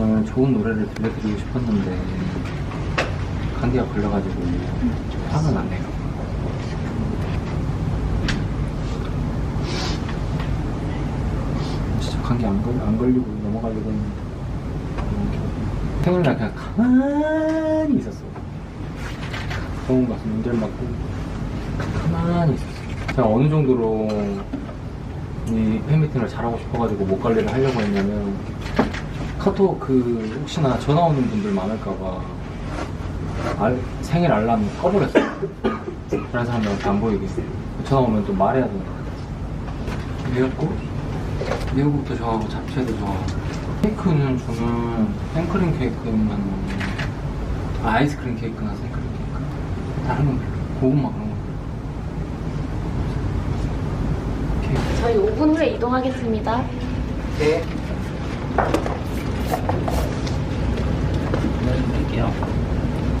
오늘 좋은 노래를 들려드리고 싶었는데 감기가 걸려가지고 안 내요. 진짜 감기 안, 걸, 안 걸리고 넘어가려고 했는데 생일날 그냥 가만히 있었어. 병원 가서 문제를 맞고 가만히 있었어. 그냥 어느 정도로 이 팬미팅을 잘하고 싶어가지고 목 관리를 하려고 했냐면 카톡 그 혹시나 전화 오는 분들 많을까봐 알- 생일 알람 꺼버렸어요. 다른 사람들한테 안 보이게 전화 오면 또 말해야 되니까 미역국? 미역국도 좋아하고 잡채도 좋아하고 케이크는 저는 생크림 케이크만 아, 아이스크림 케이크나 생크림 케이크 다른 건 별로 고구마 그런 거 저희 5분 후에 이동하겠습니다. 네. 기다릴게요.